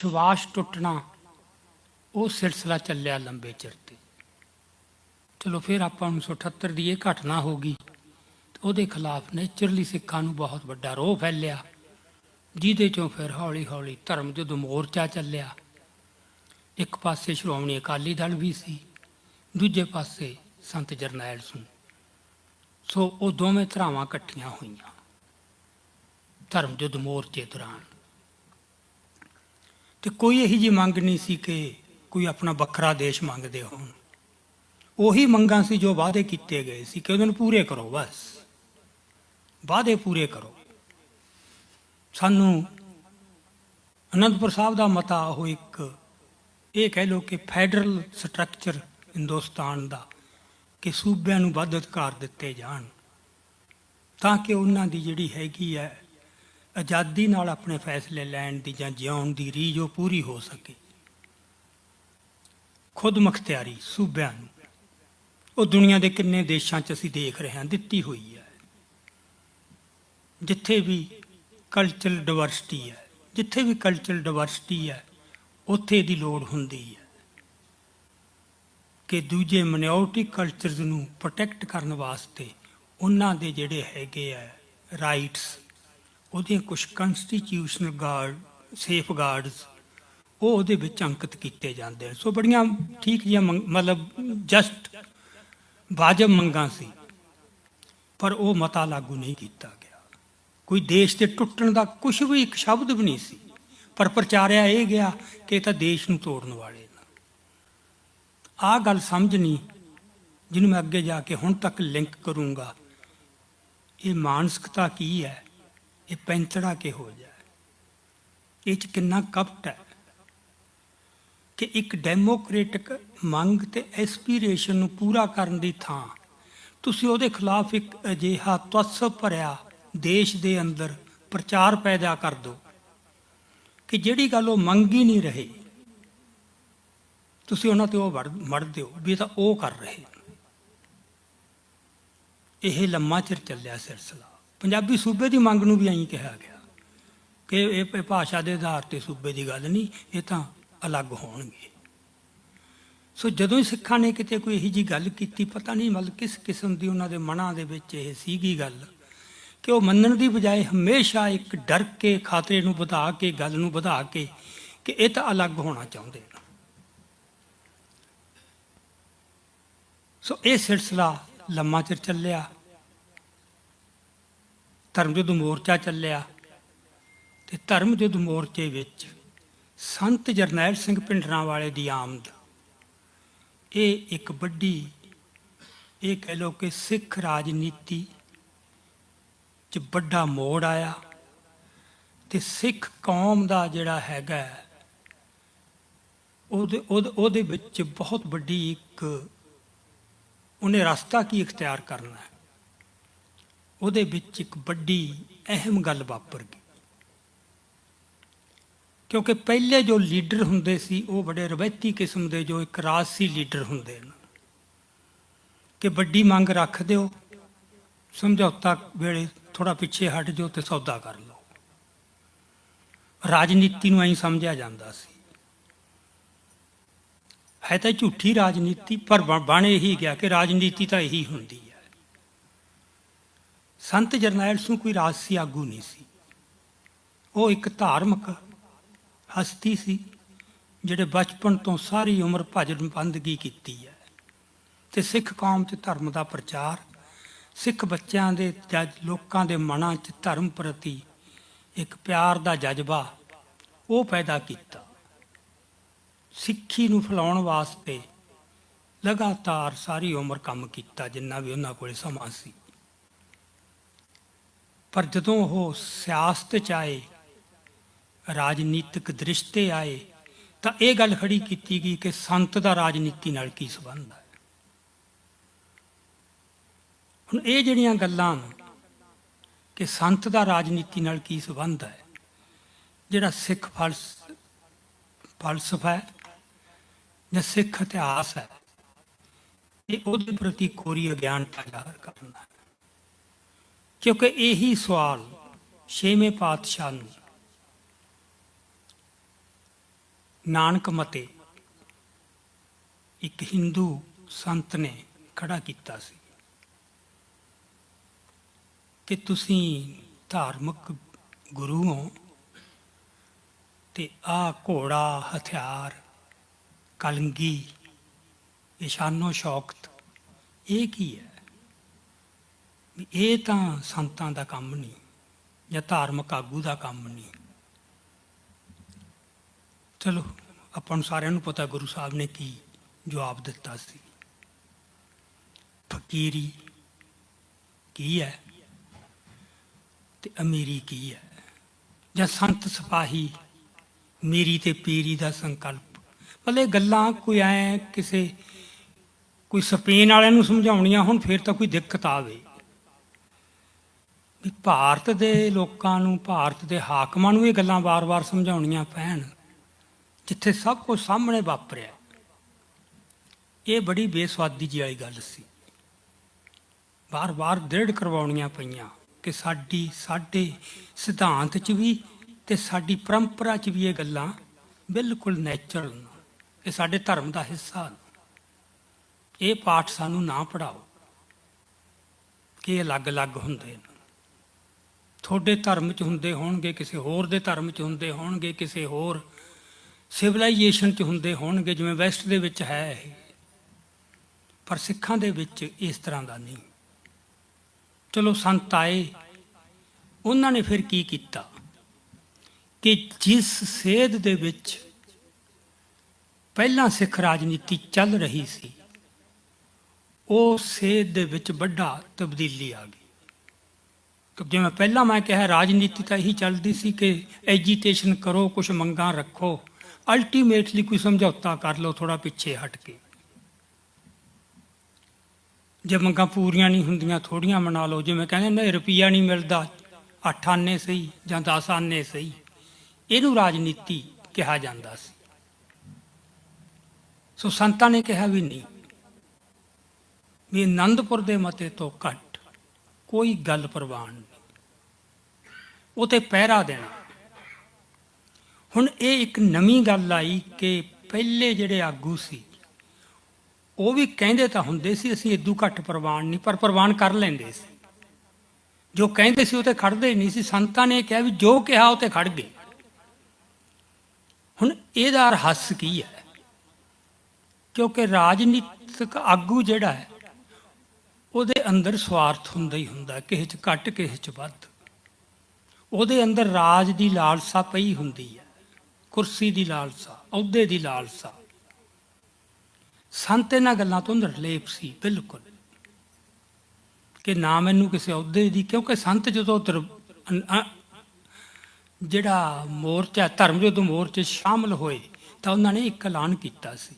ਵਿਸ਼ਵਾਸ ਟੁੱਟਣਾ, ਉਹ ਸਿਲਸਿਲਾ ਚੱਲਿਆ ਲੰਬੇ ਚਿਰ ਤੇ। ਚਲੋ ਫਿਰ ਆਪਾਂ 1978 ਦੀ ਇਹ ਘਟਨਾ ਹੋ ਗਈ ਉਹਦੇ ਖਿਲਾਫ ਨੇਚਰਲੀ ਸਿੱਖਾਂ ਨੂੰ ਬਹੁਤ ਵੱਡਾ ਰੋਹ ਫੈਲਿਆ, ਜਿਹਦੇ ਚੋਂ ਫਿਰ ਹੌਲੀ ਹੌਲੀ ਧਰਮ ਜਦੋਂ ਮੋਰਚਾ ਚੱਲਿਆ, ਇੱਕ ਪਾਸੇ ਸ਼੍ਰੋਮਣੀ ਅਕਾਲੀ ਦਲ ਵੀ ਸੀ, ਦੂਜੇ ਪਾਸੇ ਸੰਤ ਜਰਨੈਲ ਸਿੰਘ ਸੋ ਉਹ ਦੋਵੇਂ ਧਰਾਵਾਂ ਇਕੱਠੀਆਂ ਹੋਈਆਂ। ਧਰਮ ਯੁੱਧ ਮੋਰਚੇ ਦੌਰਾਨ ਤੇ ਕੋਈ ਇਹੀ ਜੀ ਮੰਗ ਨਹੀਂ ਸੀ ਕਿ ਕੋਈ ਆਪਣਾ ਵੱਖਰਾ ਦੇਸ਼ ਮੰਗਦੇ ਹੋਣ। ਉਹੀ ਮੰਗਾਂ ਸੀ ਜੋ ਵਾਅਦੇ ਕੀਤੇ ਗਏ ਸੀ ਕਿ ਉਹਨਾਂ ਨੂੰ ਪੂਰੇ ਕਰੋ ਬਸ। ਵਾਅਦੇ ਪੂਰੇ ਕਰੋ। ਸਾਨੂੰ ਅਨੰਦਪੁਰ ਸਾਹਿਬ ਦਾ ਮਤਾ ਉਹ ਇੱਕ ਇਹ ਕਹਿ ਲੋ ਕਿ ਫੈਡਰਲ ਸਟਰਕਚਰ ਹਿੰਦੁਸਤਾਨ ਦਾ ਕਿ ਸੂਬਿਆਂ ਨੂੰ ਵੱਧ ਅਧਿਕਾਰ ਦਿੱਤੇ ਜਾਣ ਤਾਂ ਕਿ ਉਹਨਾਂ ਦੀ ਜਿਹੜੀ ਹੈਗੀ ਹੈ ਆਜ਼ਾਦੀ ਨਾਲ ਆਪਣੇ ਫੈਸਲੇ ਲੈਣ ਦੀ ਜਾਂ ਜਿਉਣ ਦੀ ਰੀਝ ਉਹ ਪੂਰੀ ਹੋ ਸਕੇ। ਖੁਦ ਮੁਖਤਿਆਰੀ ਸੂਬਿਆਂ ਨੂੰ। ਉਹ ਦੁਨੀਆ ਦੇ ਕਿੰਨੇ ਦੇਸ਼ਾਂ 'ਚ ਅਸੀਂ ਦੇਖ ਰਹੇ ਹਾਂ, ਦਿੱਤੀ ਹੋਈ ਹੈ। ਜਿੱਥੇ ਵੀ ਕਲਚਰਲ ਡਿਵਰਸਿਟੀ ਹੈ, ਜਿੱਥੇ ਵੀ ਕਲਚਰਲ ਡਿਵਰਸਿਟੀ ਹੈ, ਉੱਥੇ ਦੀ ਲੋੜ ਹੁੰਦੀ ਹੈ ਕਿ ਦੂਜੇ ਮਿਨੋਰਟੀ ਕਲਚਰਸ ਨੂੰ ਪ੍ਰੋਟੈਕਟ ਕਰਨ ਵਾਸਤੇ ਉਹਨਾਂ ਦੇ ਜਿਹੜੇ ਹੈਗੇ ਆ ਰਾਈਟਸ ਉਹਦੀਆਂ ਕੁਝ ਕਨਸਟੀਟਿਊਸ਼ਨਲ ਗਾਰਡ ਸੇਫ ਗਾਰਡਸ ਉਹ ਉਹਦੇ ਵਿੱਚ ਅੰਕਿਤ ਕੀਤੇ ਜਾਂਦੇ ਨੇ ਸੋ ਬੜੀਆਂ ਠੀਕ ਜਿਹੀਆਂ ਮੰਗ- ਮਤਲਬ ਜਸਟ ਵਾਜਬ ਮੰਗਾਂ ਸੀ। ਪਰ ਉਹ ਮਤਾ ਲਾਗੂ ਨਹੀਂ ਕੀਤਾ ਗਿਆ। ਕੋਈ ਦੇਸ਼ ਦੇ ਟੁੱਟਣ ਦਾ ਕੁਝ ਵੀ ਇੱਕ ਸ਼ਬਦ ਵੀ ਨਹੀਂ ਸੀ। ਪਰ ਪ੍ਰਚਾਰਿਆ ਇਹ ਗਿਆ ਕਿ ਇਹ ਤਾਂ ਦੇਸ਼ ਨੂੰ ਤੋੜਨ ਵਾਲੇ ਨੇ। ਆਹ ਗੱਲ ਸਮਝਣੀ, ਜਿਹਨੂੰ ਮੈਂ ਅੱਗੇ ਜਾ ਕੇ ਹੁਣ ਤੱਕ ਲਿੰਕ ਕਰੂੰਗਾ, ਇਹ ਮਾਨਸਿਕਤਾ ਕੀ ਹੈ? ਇਹ ਪੈਂਤੜਾ ਕਿਹੋ ਜਿਹਾ ਇਹ ਚ ਕਿੰਨਾ ਕਪਟ ਹੈ ਕਿ ਇੱਕ ਡੈਮੋਕ੍ਰੈਟਿਕ ਮੰਗ ਤੇ ਐਸਪੀਰੇਸ਼ਨ ਨੂੰ ਪੂਰਾ ਕਰਨ ਦੀ ਥਾਂ। ਤੁਸੀਂ ਉਹਦੇ ਖਿਲਾਫ ਇੱਕ ਅਜਿਹਾ ਤਵਸਬ ਭਰਿਆ ਦੇਸ਼ ਦੇ ਅੰਦਰ ਪ੍ਰਚਾਰ ਪੈਦਾ ਕਰ ਦਿਓ ਕਿ ਜਿਹੜੀ ਗੱਲ ਉਹ ਮੰਗੀ ਨਹੀਂ ਰਹੇ, ਤੁਸੀਂ ਉਹਨਾਂ ਤੇ ਉਹ ਵੜ ਮੜ ਦਿਓ ਵੀ ਤਾਂ ਉਹ ਕਰ ਰਹੇ ਇਹ ਲੰਮਾ ਚਿਰ ਚੱਲਿਆ ਸਿਲਸਿਲਾ। ਪੰਜਾਬੀ ਸੂਬੇ ਦੀ ਮੰਗ ਨੂੰ ਵੀ ਐਂ ਕਿਹਾ ਗਿਆ ਕਿ ਇਹ ਭਾਸ਼ਾ ਦੇ ਆਧਾਰ ਤੇ ਸੂਬੇ ਦੀ ਗੱਲ ਨਹੀਂ, ਇਹ ਤਾਂ ਅਲੱਗ ਹੋਣਗੇ। ਸੋ ਜਦੋਂ ਹੀ ਸਿੱਖਾਂ ਨੇ ਕਿਤੇ ਕੋਈ ਇਹੀ ਜੀ ਗੱਲ ਕੀਤੀ, ਪਤਾ ਨਹੀਂ ਮਤਲਬ ਕਿਸ ਕਿਸਮ ਦੀ ਉਹਨਾਂ ਦੇ ਮਨਾਂ ਦੇ ਵਿੱਚ ਇਹ ਸੀਗੀ ਗੱਲ ਕਿ ਉਹ ਮੰਨਣ ਦੀ ਬਜਾਏ ਹਮੇਸ਼ਾ ਇੱਕ ਡਰ ਕੇ, ਖਾਤਰੇ ਨੂੰ ਵਧਾ ਕੇ, ਗੱਲ ਨੂੰ ਵਧਾ ਕੇ ਕਿ ਇਹ ਤਾਂ ਅਲੱਗ ਹੋਣਾ ਚਾਹੁੰਦੇ ਨੇ। ਸੋ ਇਹ ਸਿਲਸਿਲਾ ਲੰਮਾ ਚਿਰ ਚੱਲਿਆ। ਧਰਮ ਯੁੱਧ ਮੋਰਚਾ ਚੱਲਿਆ ਤੇ ਧਰਮ ਯੁੱਧ ਮੋਰਚੇ ਵਿੱਚ ਸੰਤ ਜਰਨੈਲ ਸਿੰਘ ਪਿੰਡਰਾਂ ਵਾਲੇ ਦੀ ਆਮਦ। ਇਹ ਇੱਕ ਵੱਡੀ, ਇਹ ਕਹਿ ਲੋ ਕਿ ਸਿੱਖ ਰਾਜਨੀਤੀ ਚ ਵੱਡਾ ਮੋੜ ਆਇਆ ਤੇ ਸਿੱਖ ਕੌਮ ਦਾ ਜਿਹੜਾ ਹੈਗਾ ਉਹਦੇ, ਉਹਦੇ- ਉਹਦੇ ਵਿੱਚ ਬਹੁਤ ਵੱਡੀ ਇੱਕ ਉਹਨੇ ਰਸਤਾ ਕੀ ਇਖਤਿਆਰ ਕਰਨਾ ਹੈ? ਉਹਦੇ ਵਿੱਚ ਇੱਕ ਵੱਡੀ ਅਹਿਮ ਗੱਲ ਵਾਪਰ ਗਈ। ਕਿਉਂਕਿ ਪਹਿਲੇ ਜੋ ਲੀਡਰ ਹੁੰਦੇ ਸੀ, ਉਹ ਬੜੇ ਰਵਾਇਤੀ ਕਿਸਮ ਦੇ, ਜੋ ਇੱਕ ਰਾਜਸੀ ਲੀਡਰ ਹੁੰਦੇ ਨੇ। ਕਿ ਵੱਡੀ ਮੰਗ ਰੱਖ ਦਿਓ, ਸਮਝੌਤਾ ਵੇਲੇ ਥੋੜਾ ਪਿੱਛੇ ਹਟ ਜਾਓ ਤੇ ਸੌਦਾ ਕਰ ਲਓ। ਰਾਜਨੀਤੀ ਨੂੰ ਐਂ ਸਮਝਿਆ ਜਾਂਦਾ ਸੀ। ਹੈ ਤਾਂ ਝੂਠੀ ਰਾਜਨੀਤੀ, ਪਰ ਬਣ ਇਹੀ ਗਿਆ ਕਿ ਰਾਜਨੀਤੀ ਤਾਂ ਇਹੀ ਹੁੰਦੀ ਹੈ। ਸੰਤ ਜਰਨੈਲ ਸਿੰਘ ਕੋਈ ਰਾਜਸੀ ਆਗੂ ਨਹੀਂ ਸੀ। ਉਹ ਇੱਕ ਧਾਰਮਿਕ ਹਸਤੀ ਸੀ, ਜਿਹੜੇ ਬਚਪਨ ਤੋਂ ਸਾਰੀ ਉਮਰ ਭਜਨ ਬੰਦਗੀ ਕੀਤੀ ਹੈ। ਤੇ ਸਿੱਖ ਕੌਮ 'ਚ ਧਰਮ ਦਾ ਪ੍ਰਚਾਰ, ਸਿੱਖ ਬੱਚਿਆਂ ਦੇ ਜੱਜ ਲੋਕਾਂ ਦੇ ਮਨਾਂ 'ਚ ਧਰਮ ਪ੍ਰਤੀ ਇੱਕ ਪਿਆਰ ਦਾ ਜਜ਼ਬਾ, ਉਹ ਪੈਦਾ ਕੀਤਾ। ਸਿੱਖੀ ਨੂੰ ਫੈਲਾਉਣ ਵਾਸਤੇ ਲਗਾਤਾਰ ਸਾਰੀ ਉਮਰ ਕੰਮ ਕੀਤਾ, ਜਿੰਨਾ ਵੀ ਉਹਨਾਂ ਕੋਲੇ ਸਮਾਂ ਸੀ। ਪਰ ਜਦੋਂ ਉਹ ਸਿਆਸਤ ਚ ਆਏ, ਰਾਜਨੀਤਿਕ ਦ੍ਰਿਸ਼ਤੇ ਆਏ, ਤਾਂ ਇਹ ਗੱਲ ਖੜੀ ਕੀਤੀ ਗਈ ਕਿ ਸੰਤ ਦਾ ਰਾਜਨੀਤੀ ਨਾਲ ਕੀ ਸੰਬੰਧ ਹੈ। ਹੁਣ ਇਹ ਜਿਹੜੀਆਂ ਗੱਲਾਂ ਕਿ ਸੰਤ ਦਾ ਰਾਜਨੀਤੀ ਨਾਲ ਕੀ ਸੰਬੰਧ ਹੈ, ਜਿਹੜਾ ਸਿੱਖ ਫਲਸ, ਫਲਸਫਾ ਹੈ ਜਾਂ ਸਿੱਖ ਇਤਿਹਾਸ ਹੈ, ਇਹ ਉਹਦੇ ਪ੍ਰਤੀ ਕੋਰੀ ਅਗਿਆਨਤਾ ਜ਼ਾਹਰ ਕਰਨਾ ਕਿਉਂਕਿ ਇਹੀ ਸਵਾਲ ਛੇਵੇਂ ਪਾਤਸ਼ਾਹ ਨੂੰ। ਨਾਨਕ ਮਤੇ ਇੱਕ ਹਿੰਦੂ ਸੰਤ ਨੇ ਖੜਾ ਕੀਤਾ ਸੀ ਕਿ ਤੁਸੀਂ ਧਾਰਮਿਕ ਗੁਰੂ ਹੋ ਤੇ ਆ ਘੋੜਾ, ਹਥਿਆਰ, ਕਲੰਗੀ ਇਸ਼ਾਨੋ ਸ਼ੌਕਤ ਇਹ ਕੀ ਹੈ? ਵੀ ਇਹ ਤਾਂ ਸੰਤਾਂ ਦਾ ਕੰਮ ਨਹੀਂ, ਜਾਂ ਧਾਰਮਿਕ ਆਗੂ ਦਾ ਕੰਮ ਨਹੀਂ। ਚਲੋ, ਆਪਾਂ ਨੂੰ ਸਾਰਿਆਂ ਨੂੰ ਪਤਾ ਗੁਰੂ ਸਾਹਿਬ ਨੇ ਕੀ ਜਵਾਬ ਦਿੱਤਾ ਸੀ। ਫਕੀਰੀ ਕੀ ਹੈ ਤੇ ਅਮੀਰੀ ਕੀ ਹੈ? ਜਾਂ ਸੰਤ ਸਿਪਾਹੀ ਮੇਰੀ ਤੇ ਪੀਰੀ ਦਾ ਸੰਕਲਪ? ਮਤਲਬ ਇਹ ਗੱਲਾਂ ਕੋਈ ਐ ਕਿਸੇ, ਕੋਈ ਸਪੇਨ ਵਾਲਿਆਂ ਨੂੰ ਸਮਝਾਉਣੀਆਂ ਹੁਣ, ਫਿਰ ਤਾਂ ਕੋਈ ਦਿੱਕਤ ਆਵੇ। ਵੀ ਭਾਰਤ ਦੇ ਲੋਕਾਂ ਨੂੰ, ਭਾਰਤ ਦੇ ਹਾਕਮਾਂ ਨੂੰ ਇਹ ਗੱਲਾਂ ਵਾਰ-ਵਾਰ ਸਮਝਾਉਣੀਆਂ ਪੈਣ, ਜਿੱਥੇ ਸਭ ਕੁਝ ਸਾਹਮਣੇ ਵਾਪਰਿਆ। ਇਹ ਬੜੀ ਬੇਸਵਾਦੀ ਜੀ ਵਾਲੀ ਗੱਲ ਸੀ। ਵਾਰ-ਵਾਰ ਦ੍ਰਿੜ ਕਰਵਾਉਣੀਆਂ ਪਈਆਂ ਕਿ ਸਾਡੀ, ਸਾਡੇ ਸਿਧਾਂਤ 'ਚ ਵੀ ਤੇ ਸਾਡੀ ਪਰੰਪਰਾ 'ਚ ਵੀ ਇਹ ਗੱਲਾਂ ਬਿਲਕੁਲ ਨੈਚੁਰਲ ਨੇ। ਇਹ ਸਾਡੇ ਧਰਮ ਦਾ ਹਿੱਸਾ ਨੇ। ਇਹ ਪਾਠ ਸਾਨੂੰ ਨਾ ਪੜਾਓ ਕਿ ਇਹ ਅਲੱਗ-ਅਲੱਗ ਹੁੰਦੇ ਨੇ। ਤੁਹਾਡੇ ਧਰਮ 'ਚ ਹੁੰਦੇ ਹੋਣਗੇ, ਕਿਸੇ ਹੋਰ ਦੇ ਧਰਮ 'ਚ ਹੁੰਦੇ ਹੋਣਗੇ, ਕਿਸੇ ਹੋਰ ਸਿਵਲਾਈਜੇਸ਼ਨ 'ਚ ਹੁੰਦੇ ਹੋਣਗੇ, ਜਿਵੇਂ ਵੈਸਟ ਦੇ ਵਿੱਚ ਹੈ ਇਹ। ਪਰ ਸਿੱਖਾਂ ਦੇ ਵਿੱਚ ਇਸ ਤਰ੍ਹਾਂ ਦਾ ਨਹੀਂ। ਚਲੋ ਸੰਤ ਆਏ, ਉਹਨਾਂ ਨੇ ਫਿਰ ਕੀ ਕੀਤਾ? ਕਿ ਜਿਸ ਸੇਧ ਦੇ ਵਿੱਚ ਪਹਿਲਾਂ ਸਿੱਖ ਰਾਜਨੀਤੀ ਚੱਲ ਰਹੀ ਸੀ, ਉਹ ਸੇਧ ਦੇ ਵਿੱਚ ਵੱਡਾ ਤਬਦੀਲੀ ਆ ਗਈ। ਕਿ ਜਿਵੇਂ ਪਹਿਲਾਂ ਮੈਂ ਕਿਹਾ ਰਾਜਨੀਤੀ ਤਾਂ ਇਹੀ ਚੱਲਦੀ ਸੀ ਕਿ ਐਜੀਟੇਸ਼ਨ ਕਰੋ ਕੁਝ ਮੰਗਾਂ ਰੱਖੋ। ਅਲਟੀਮੇਟਲੀ ਕੋਈ ਸਮਝੌਤਾ ਕਰ ਲਓ ਥੋੜਾ ਪਿੱਛੇ ਹਟ ਕੇ। ਜੇ ਮੰਗਾਂ ਪੂਰੀਆਂ ਨਹੀਂ ਹੁੰਦੀਆਂ ਥੋੜੀਆਂ ਮਨਾ ਲਓ। ਜਿਵੇਂ ਕਹਿੰਦੇ ਨੇ, ਰੁਪਈਆ ਨਹੀਂ ਮਿਲਦਾ 8 ਆਨੇ ਸਹੀ ਜਾਂ 10 ਆਨੇ ਸਹੀ। ਇਹਨੂੰ ਰਾਜਨੀਤੀ ਕਿਹਾ ਜਾਂਦਾ ਸੀ। ਸੋ ਸੰਤਾਂ ਨੇ ਕਿਹਾ ਵੀ ਨਹੀਂ। ਵੀ ਆਨੰਦਪੁਰ ਦੇ ਮਤੇ ਤੋਂ ਘੱਟ। ਕੋਈ ਗੱਲ ਪ੍ਰਵਾਨ ਨਹੀਂ। ਉਹ ਤੇ ਪਹਿਰਾ ਦੇਣਾ। ਹੁਣ ਇਹ ਇੱਕ ਨਵੀਂ ਗੱਲ ਆਈ ਕਿ ਪਹਿਲੇ ਜਿਹੜੇ ਆਗੂ ਸੀ, ਉਹ ਵੀ ਕਹਿੰਦੇ ਤਾਂ ਹੁੰਦੇ ਸੀ, ਅਸੀਂ ਇਦੋਂ ਘੱਟ ਪ੍ਰਵਾਨ ਨਹੀਂ, ਪਰ ਪ੍ਰਵਾਨ ਕਰ ਲੈਂਦੇ ਸੀ। ਜੋ ਕਹਿੰਦੇ ਸੀ ਉਹ ਤੇ ਖੜਦੇ ਨਹੀਂ ਸੀ। ਸੰਤਾਂ ਨੇ ਕਿਹਾ ਵੀ ਜੋ ਕਿਹਾ ਉਹ ਤੇ ਖੜ ਗਏ। ਹੁਣ ਇਹਦਾ ਰਹੱਸ ਕੀ ਹੈ? ਕਿਉਂਕਿ ਰਾਜਨੀਤਿਕ ਆਗੂ ਜਿਹੜਾ ਹੈ ਉਹਦੇ ਅੰਦਰ ਸਵਾਰਥ ਹੁੰਦਾ ਹੀ ਹੁੰਦਾ, ਕਿਸੇ 'ਚ ਘੱਟ, ਕਿਸੇ 'ਚ ਵੱਧ। ਉਹਦੇ ਅੰਦਰ ਰਾਜ ਦੀ ਲਾਲਸਾ ਪਈ ਹੁੰਦੀ ਹੈ, ਕੁਰਸੀ ਦੀ ਲਾਲਸਾ, ਅਹੁਦੇ ਦੀ ਲਾਲਸਾ। ਸੰਤ ਇਹਨਾਂ ਗੱਲਾਂ ਤੋਂ ਨਿਰਲੇਪ ਸੀ, ਬਿਲਕੁਲ। ਕਿ ਨਾ ਮੈਨੂੰ ਕਿਸੇ ਅਹੁਦੇ ਦੀ, ਕਿਉਂਕਿ ਸੰਤ ਜਦੋਂ ਦਰ- ਅਨ- ਅ- ਜਿਹੜਾ ਮੋਰਚਾ, ਧਰਮ ਜਦੋਂ ਮੋਰਚੇ 'ਚ ਸ਼ਾਮਲ ਹੋਏ, ਤਾਂ ਉਹਨਾਂ ਨੇ ਇੱਕ ਐਲਾਨ ਕੀਤਾ ਸੀ।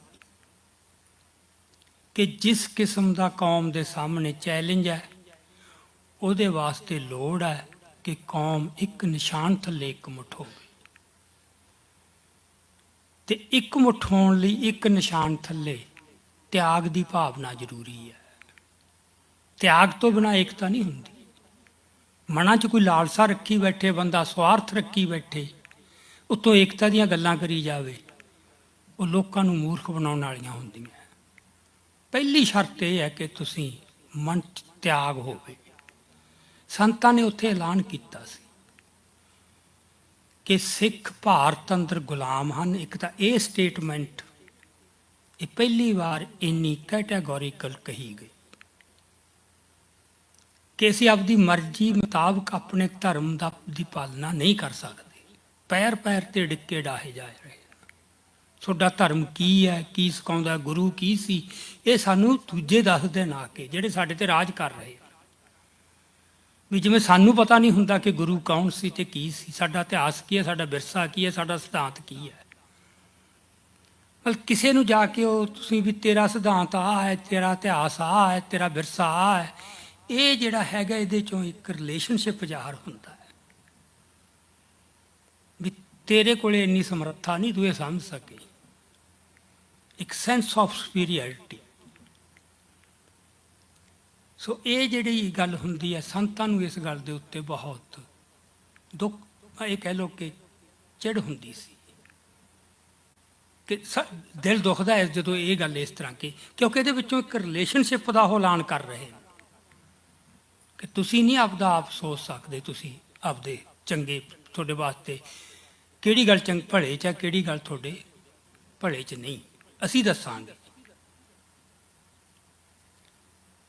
ਕਿ ਜਿਸ ਕਿਸਮ ਦਾ ਕੌਮ ਦੇ ਸਾਹਮਣੇ ਚੈਲੰਜ ਹੈ, ਉਹਦੇ ਵਾਸਤੇ ਲੋੜ ਹੈ ਕਿ ਕੌਮ ਇੱਕ ਨਿਸ਼ਾਨ ਥੱਲੇ ਇਕਮੁੱਠ ਹੋਵੇ। ਤੇ ਇਕਮੁੱਠ ਹੋਣ ਲਈ ਇੱਕ ਨਿਸ਼ਾਨ ਥੱਲੇ ਤਿਆਗ ਦੀ ਭਾਵਨਾ ਜ਼ਰੂਰੀ ਹੈ। ਤਿਆਗ ਤੋਂ ਬਿਨਾ ਏਕਤਾ ਨਹੀਂ ਹੁੰਦੀ। ਮਨਾਂ 'ਚ ਕੋਈ ਲਾਲਸਾ ਰੱਖੀ ਬੈਠੇ, ਬੰਦਾ ਸਵਾਰਥ ਰੱਖੀ ਬੈਠੇ, ਉਤੋਂ ਏਕਤਾ ਦੀਆਂ ਗੱਲਾਂ ਕਰੀ ਜਾਵੇ, ਉਹ ਲੋਕਾਂ ਨੂੰ ਮੂਰਖ ਬਣਾਉਣ ਵਾਲੀਆਂ ਹੁੰਦੀਆਂ। ਪਹਿਲੀ ਸ਼ਰਤ ਇਹ ਹੈ ਕਿ ਤੁਸੀਂ ਮਨ 'ਚ ਤਿਆਗ ਹੋਵੇ। ਸੰਤਾਂ ਨੇ ਉੱਥੇ ਐਲਾਨ ਕੀਤਾ ਸੀ ਕਿ ਸਿੱਖ ਭਾਰਤ ਅੰਦਰ ਗੁਲਾਮ ਹਨ। ਇੱਕ ਤਾਂ ਇਹ ਸਟੇਟਮੈਂਟ ਇਹ ਪਹਿਲੀ ਵਾਰ ਇੰਨੀ ਕੈਟਾਗੋਰੀਕਲ ਕਹੀ ਗਈ ਕਿ ਅਸੀਂ ਆਪਦੀ ਮਰਜ਼ੀ ਮੁਤਾਬਕ ਆਪਣੇ ਧਰਮ ਦਾ ਦੀ ਪਾਲਣਾ ਨਹੀਂ ਕਰ ਸਕਦੇ। ਪੈਰ ਪੈਰ ਤੇ ਡਿੱਕੇ ਡਾਹੇ ਜਾ ਰਹੇ। ਤੁਹਾਡਾ ਧਰਮ ਕੀ ਹੈ? ਕੀ ਸਿਖਾਉਂਦਾ ਗੁਰੂ ਕੀ ਸੀ? ਇਹ ਸਾਨੂੰ ਦੂਜੇ ਦੱਸਦੇ ਨਾ ਕਿ, ਜਿਹੜੇ ਸਾਡੇ ਤੇ ਰਾਜ ਕਰ ਰਹੇ ਆ। ਵੀ ਜਿਵੇਂ ਸਾਨੂੰ ਪਤਾ ਨਹੀਂ ਹੁੰਦਾ ਕਿ ਗੁਰੂ ਕੌਣ ਸੀ ਤੇ ਕੀ ਸੀ, ਸਾਡਾ ਇਤਿਹਾਸ ਕੀ ਹੈ, ਸਾਡਾ ਵਿਰਸਾ ਕੀ ਹੈ, ਸਾਡਾ ਸਿਧਾਂਤ ਕੀ ਹੈ। ਮਤਲਬ ਕਿਸੇ ਨੂੰ ਜਾ ਕੇ ਉਹ ਤੁਸੀਂ ਵੀ ਤੇਰਾ ਸਿਧਾਂਤ ਆ ਹੈ, ਤੇਰਾ ਇਤਿਹਾਸ ਆ ਹੈ, ਤੇਰਾ ਵਿਰਸਾ ਆ ਹੈ, ਇਹ ਜਿਹੜਾ ਹੈਗਾ ਇਹਦੇ ਚੋਂ ਇੱਕ ਰਿਲੇਸ਼ਨਸ਼ਿਪ ਜ਼ਾਹਰ ਹੁੰਦਾ ਹੈ। ਵੀ ਤੇਰੇ ਕੋਲੇ ਇੰਨੀ ਸਮਰੱਥਾ ਨਹੀਂ, ਤੂੰ ਇਹ ਸਮਝ ਸਕੇ। ਇੱਕ ਸੈਂਸ ਆਫ ਸੁਪੀਰੀਅਰਿਟੀ ਸੋ ਇਹ ਜਿਹੜੀ ਗੱਲ ਹੁੰਦੀ ਹੈ, ਸੰਤਾਂ ਨੂੰ ਇਸ ਗੱਲ ਦੇ ਉੱਤੇ ਬਹੁਤ ਦੁੱਖ ਇਹ ਕਹਿ ਲੋ ਕਿ ਚਿੜ ਹੁੰਦੀ ਸੀ। ਕਿ ਸ- ਦਿਲ ਦੁਖਦਾ ਹੈ ਜਦੋਂ ਇਹ ਗੱਲ ਇਸ ਤਰ੍ਹਾਂ ਕਿ, ਕਿਉਂਕਿ ਇਹਦੇ ਵਿੱਚੋਂ ਇੱਕ ਰਿਲੇਸ਼ਨਸ਼ਿਪ ਦਾ ਉਹ ਐਲਾਨ ਕਰ ਰਹੇ ਕਿ ਤੁਸੀਂ ਨਹੀਂ ਆਪਦਾ ਆਪ ਸੋਚ ਸਕਦੇ, ਤੁਸੀਂ ਆਪਦੇ ਚੰਗੇ, ਤੁਹਾਡੇ ਵਾਸਤੇ ਕਿਹੜੀ ਗੱਲ ਚੰਗ, ਭਲੇ ਚ ਹੈ, ਕਿਹੜੀ ਗੱਲ ਤੁਹਾਡੇ ਭਲੇ ਚ ਨਹੀਂ। ਅਸੀਂ ਦੱਸਾਂਗੇ।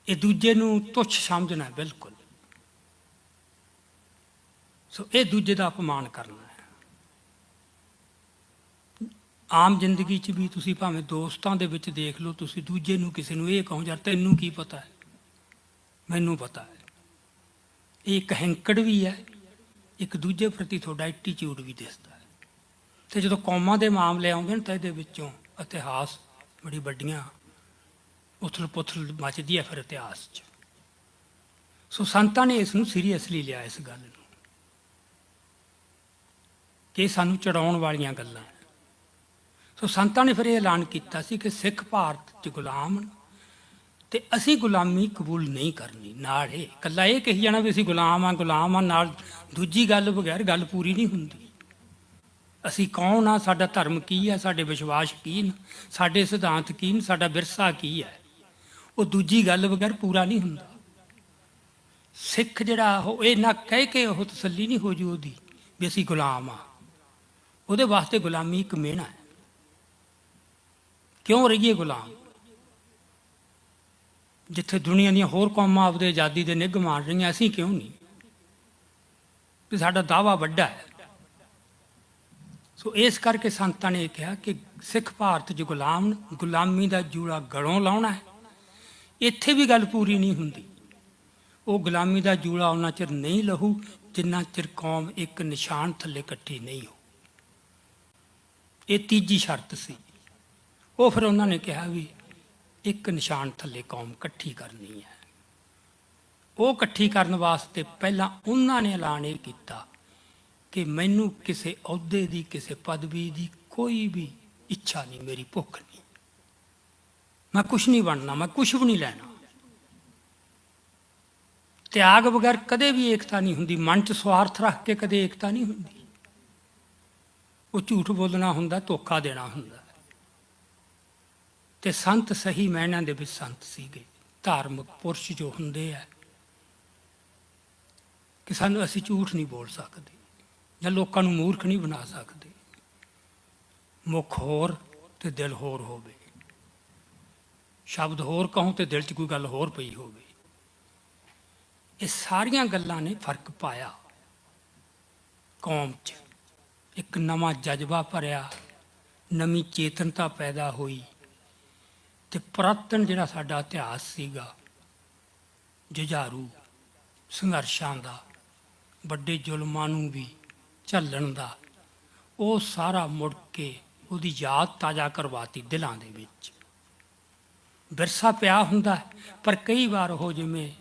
ਇਹ ਦੂਜੇ ਨੂੰ ਤੁੱਛ ਸਮਝਣਾ ਬਿਲਕੁਲ। ਸੋ ਇਹ ਦੂਜੇ ਦਾ ਅਪਮਾਨ ਕਰਨਾ ਹੈ। ਆਮ ਜ਼ਿੰਦਗੀ 'ਚ ਵੀ ਤੁਸੀਂ ਭਾਵੇਂ ਦੋਸਤਾਂ ਦੇ ਵਿੱਚ ਦੇਖ ਲਓ, ਤੁਸੀਂ ਦੂਜੇ ਨੂੰ ਕਿਸੇ ਨੂੰ ਇਹ ਕਹੋ, ਯਾਰ ਤੈਨੂੰ ਕੀ ਪਤਾ ਹੈ? ਮੈਨੂੰ ਪਤਾ ਹੈ। ਇਹ ਇੱਕ ਹੈਂਕੜ ਵੀ ਹੈ, ਇੱਕ ਦੂਜੇ ਪ੍ਰਤੀ ਤੁਹਾਡਾ ਐਟੀਟਿਊਡ ਵੀ ਦਿਸਦਾ ਹੈ। ਤੇ ਜਦੋਂ ਕੌਮਾਂ ਦੇ ਮਾਮਲੇ ਆਉਂਦੇ ਨੇ ਤਾਂ ਇਹਦੇ ਵਿੱਚੋਂ ਇਤਿਹਾਸ ਬੜੀ ਵੱਡੀਆਂ ਉਥਲ ਪੁਥਲ ਮਚਦੀ ਹੈ ਫਿਰ ਇਤਿਹਾਸ 'ਚ। ਸੋ ਸੰਤਾਂ ਨੇ ਇਸ ਨੂੰ ਸੀਰੀਅਸਲੀ ਲਿਆ ਇਸ ਗੱਲ ਨੂੰ ਕਿ ਸਾਨੂੰ ਚੜਾਉਣ ਵਾਲੀਆਂ ਗੱਲਾਂ। ਸੋ ਸੰਤਾਂ ਨੇ ਫਿਰ ਇਹ ਐਲਾਨ ਕੀਤਾ ਸੀ ਕਿ ਸਿੱਖ ਭਾਰਤ 'ਚ ਗੁਲਾਮ ਹਨ ਤੇ ਅਸੀਂ ਗੁਲਾਮੀ ਕਬੂਲ ਨਹੀਂ ਕਰਨੀ, ਨਾਲ ਇਹ ਕੱਲਾ ਇਹ ਕਹੀ ਜਾਣਾ ਵੀ ਅਸੀਂ ਗੁਲਾਮ ਆ ਗੁਲਾਮ ਆ ਨਾਲ ਦੂਜੀ ਗੱਲ ਬਗੈਰ ਗੱਲ ਪੂਰੀ ਨਹੀਂ ਹੁੰਦੀ। ਅਸੀਂ ਕੌਣ ਆ? ਸਾਡਾ ਧਰਮ ਕੀ ਆ? ਸਾਡੇ ਵਿਸ਼ਵਾਸ ਕੀ ਨੇ? ਸਾਡੇ ਸਿਧਾਂਤ ਕੀ ਨੇ? ਸਾਡਾ ਵਿਰਸਾ ਕੀ ਹੈ? ਉਹ ਦੂਜੀ ਗੱਲ ਬਗੈਰ ਪੂਰਾ ਨਹੀਂ ਹੁੰਦਾ। ਸਿੱਖ ਜਿਹੜਾ ਉਹ ਇਹ ਨਾ ਕਹਿ ਕੇ ਉਹ ਤਸੱਲੀ ਨਹੀਂ ਹੋ ਜੂ ਉਹਦੀ ਵੀ ਅਸੀਂ ਗੁਲਾਮ ਆ। ਉਹਦੇ ਵਾਸਤੇ ਗੁਲਾਮੀ ਇੱਕ ਮਿਹਣਾ ਹੈ। ਕਿਉਂ ਰਹੀਏ ਗੁਲਾਮ? ਜਿੱਥੇ ਦੁਨੀਆ ਦੀਆਂ ਹੋਰ ਕੌਮਾਂ ਆਪਦੇ ਆਜ਼ਾਦੀ ਦੇ ਨਿੱਘ ਮਾਣ ਰਹੀਆਂ, ਅਸੀਂ ਕਿਉਂ ਨਹੀਂ? ਵੀ ਸਾਡਾ ਦਾਵਾ ਵੱਡਾ ਹੈ। ਸੋ ਇਸ ਕਰਕੇ ਸੰਤਾਂ ਨੇ ਇਹ ਕਿਹਾ ਕਿ ਸਿੱਖ ਭਾਰਤ 'ਚ ਗੁਲਾਮ ਨੇ, ਗੁਲਾਮੀ ਦਾ ਜੂੜਾ ਗਲੋਂ ਲਾਉਣਾ ਹੈ। ਇੱਥੇ ਵੀ ਗੱਲ ਪੂਰੀ ਨਹੀਂ ਹੁੰਦੀ। ਉਹ ਗੁਲਾਮੀ ਦਾ ਜੂੜਾ ਉਹਨਾਂ ਚਿਰ ਨਹੀਂ ਲਹੂ ਜਿੰਨਾ ਚਿਰ ਕੌਮ ਇੱਕ ਨਿਸ਼ਾਨ ਥੱਲੇ ਇਕੱਠੀ ਨਹੀਂ ਹੋ। ਇਹ ਤੀਜੀ ਸ਼ਰਤ ਸੀ। ਉਹ ਫਿਰ ਉਹਨਾਂ ਨੇ ਕਿਹਾ ਵੀ ਇੱਕ ਨਿਸ਼ਾਨ ਥੱਲੇ ਕੌਮ ਇਕੱਠੀ ਕਰਨੀ ਹੈ। ਉਹ ਇਕੱਠੀ ਕਰਨ ਵਾਸਤੇ ਪਹਿਲਾਂ ਉਹਨਾਂ ਨੇ ਐਲਾਨ ਇਹ ਕੀਤਾ ਕਿ ਮੈਨੂੰ ਕਿਸੇ ਅਹੁਦੇ ਦੀ, ਕਿਸੇ ਪਦਵੀ ਦੀ ਕੋਈ ਵੀ ਇੱਛਾ ਨਹੀਂ, ਮੇਰੀ ਭੁੱਖ ਨਹੀਂ। ਮੈਂ ਕੁਝ ਨਹੀਂ ਬਣਨਾ, ਮੈਂ ਕੁਝ ਵੀ ਨਹੀਂ ਲੈਣਾ। ਤਿਆਗ ਬਗੈਰ ਕਦੇ ਵੀ ਏਕਤਾ ਨਹੀਂ ਹੁੰਦੀ, ਮਨ 'ਚ ਸਵਾਰਥ ਰੱਖ ਕੇ ਕਦੇ ਏਕਤਾ ਨਹੀਂ ਹੁੰਦੀ। ਉਹ ਝੂਠ ਬੋਲਣਾ ਹੁੰਦਾ, ਧੋਖਾ ਦੇਣਾ ਹੁੰਦਾ। ਤੇ ਸੰਤ ਸਹੀ ਮਾਇਨਿਆਂ ਦੇ ਵਿੱਚ ਸੰਤ ਸੀਗੇ। ਧਾਰਮਿਕ ਪੁਰਸ਼ ਜੋ ਹੁੰਦੇ ਆ, ਕਿ ਸਾਨੂੰ ਅਸੀਂ ਝੂਠ ਨਹੀਂ ਬੋਲ ਸਕਦੇ। ਜਾਂ ਲੋਕਾਂ ਨੂੰ ਮੂਰਖ ਨਹੀਂ ਬਣਾ ਸਕਦੇ। ਮੁਖ ਹੋਰ ਤੇ ਦਿਲ ਹੋਰ ਹੋਵੇ। ਸ਼ਬਦ ਹੋਰ ਕਹੂੰ ਤੇ ਦਿਲ 'ਚ ਕੋਈ ਗੱਲ ਹੋਰ ਪਈ ਹੋਵੇ। ਇਹ ਸਾਰੀਆਂ ਗੱਲਾਂ ਨੇ ਫ਼ਰਕ ਪਾਇਆ। ਕੌਮ 'ਚ ਇੱਕ ਨਵਾਂ ਜਜ਼ਬਾ ਭਰਿਆ, ਨਵੀਂ ਚੇਤਨਤਾ ਪੈਦਾ ਹੋਈ ਤੇ ਪੁਰਾਤਨ ਜਿਹੜਾ ਸਾਡਾ ਇਤਿਹਾਸ ਸੀਗਾ, ਜੁਝਾਰੂ ਸੰਘਰਸ਼ਾਂ ਦਾ, ਵੱਡੇ ਜ਼ੁਲਮਾਂ ਨੂੰ ਵੀ ਝੱਲਣ ਦਾ, ਉਹ ਸਾਰਾ ਮੁੜ ਕੇ ਉਹਦੀ ਯਾਦ ਤਾਜ਼ਾ ਕਰਵਾਤੀ ਦਿਲਾਂ ਦੇ ਵਿੱਚ। ਵਿਰਸਾ ਪਿਆ ਹੁੰਦਾ ਪਰ ਕਈ ਵਾਰ ਉਹ ਜਿਵੇਂ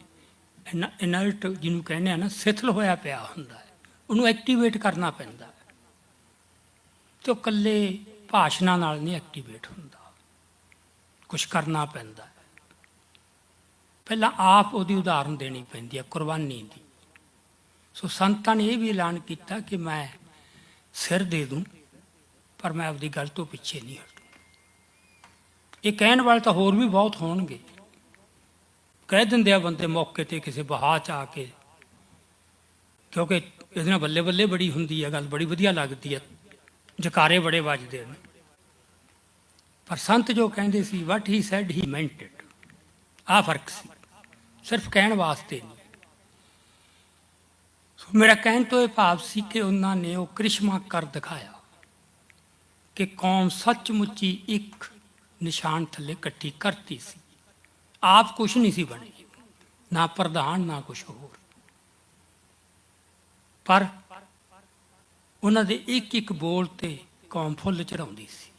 ਇਨਰਟ ਜਿਹਨੂੰ ਕਹਿੰਦੇ ਆ ਨਾ, ਸਿਥਲ ਹੋਇਆ ਪਿਆ ਹੁੰਦਾ ਹੈ, ਉਹਨੂੰ ਐਕਟੀਵੇਟ ਕਰਨਾ ਪੈਂਦਾ ਹੈ। ਤੇ ਉਹ ਇਕੱਲੇ ਭਾਸ਼ਣਾਂ ਨਾਲ ਨਹੀਂ ਐਕਟੀਵੇਟ ਹੁੰਦਾ। ਕੁਝ ਕਰਨਾ ਪੈਂਦਾ ਹੈ। ਪਹਿਲਾਂ ਆਪ ਉਹਦੀ ਉਦਾਹਰਨ ਦੇਣੀ ਪੈਂਦੀ ਹੈ ਕੁਰਬਾਨੀ ਦੀ। ਸੋ ਸੰਤਾਂ ਨੇ ਇਹ ਵੀ ਐਲਾਨ ਕੀਤਾ ਕਿ ਮੈਂ ਸਿਰ ਦੇ ਦੂੰ, ਪਰ ਮੈਂ ਆਪਦੀ ਗੱਲ ਤੋਂ ਪਿੱਛੇ ਨਹੀਂ ਹਟੂ। ਇਹ ਕਹਿਣ ਵਾਲੇ ਤਾਂ ਹੋਰ ਵੀ ਬਹੁਤ ਹੋਣਗੇ। ਕਹਿ ਦਿੰਦੇ ਆ ਬੰਦੇ ਮੌਕੇ ਤੇ ਕਿਸੇ ਬਹਾ ਚ ਆ ਕੇ, ਕਿਉਂਕਿ ਇਹਦੇ ਨਾਲ ਬੱਲੇ ਬੱਲੇ ਬੜੀ ਹੁੰਦੀ ਹੈ ਗੱਲ, ਬੜੀ ਵਧੀਆ ਲੱਗਦੀ ਹੈ ਜਕਾਰੇ ਬੜੇ ਵੱਜਦੇ ਨੇ। ਪਰ ਸੰਤ ਜੋ ਕਹਿੰਦੇ ਸੀ what he said he meant it ਆ ਫ਼ਰਕ ਸੀ। ਸਿਰਫ ਕਹਿਣ ਵਾਸਤੇ ਨਹੀਂ। ਸੋ ਮੇਰਾ ਕਹਿਣ ਤੋਂ ਇਹ ਭਾਵ ਸੀ ਕਿ ਉਹਨਾਂ ਨੇ ਉਹ ਕ੍ਰਿਸ਼ਮਾ ਕਰ ਦਿਖਾਇਆ ਕਿ ਕੌਮ ਸੱਚਮੁੱਚੀ ਇੱਕ ਨਿਸ਼ਾਨ ਥੱਲੇ ਇਕੱਠੀ ਕਰਤੀ ਸੀ। ਆਪ ਕੁਛ ਨਹੀਂ ਸੀ ਬਣੇ, ਨਾ ਪ੍ਰਧਾਨ, ਨਾ ਕੁਛ ਹੋਰ। ਪਰ ਉਹਨਾਂ ਦੇ ਇੱਕ ਇੱਕ ਬੋਲ ਤੇ ਕੌਮ ਫੁੱਲ ਚੜਾਉਂਦੀ ਸੀ।